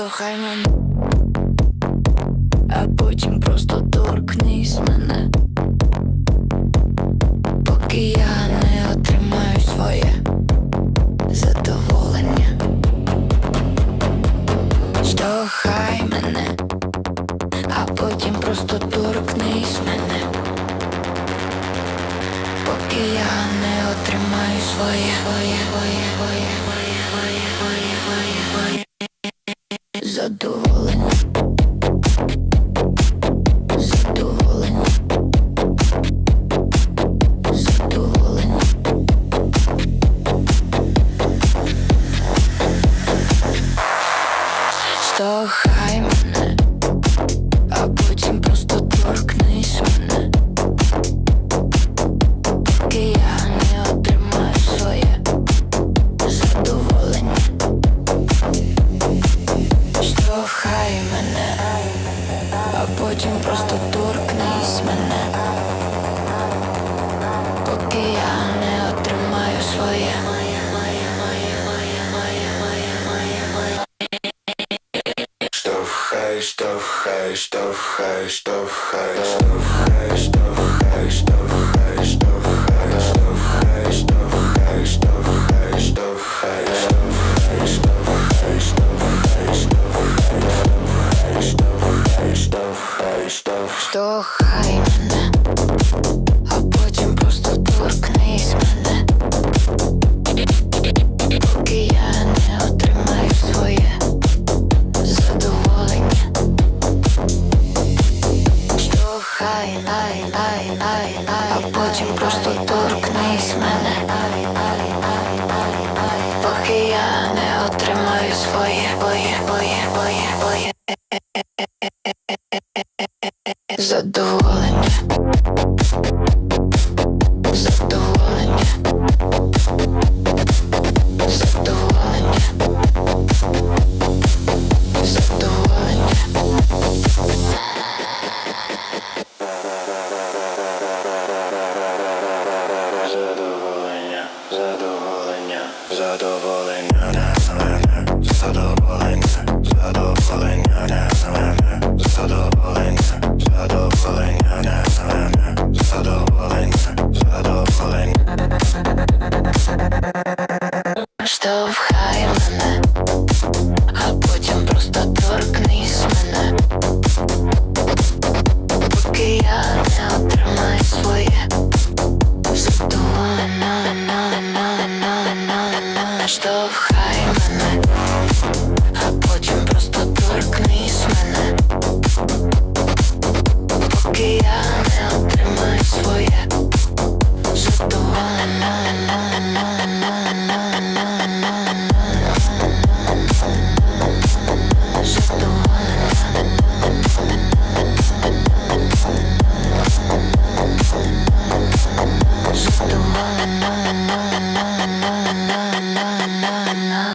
Штовхай мене, а потім просто торкнись мене, поки я не отримаю своє задоволення. Штовхай мене, а потім просто торкнись мене, поки я не отримаю своє, своє, своє, своє, своє, своє, своє, задоволена. Задоволена. Задоволена. А потім просто торкнись мене. Поки я не отримаю своє. Штовхай, штовхай, штовхай, штовхай, штовхай, штовхай, штовхай, а потім просто торкнись мене. Поки я не отримаю своє, своє, своє, своє задоволення. Задоволення. Christoph Heimann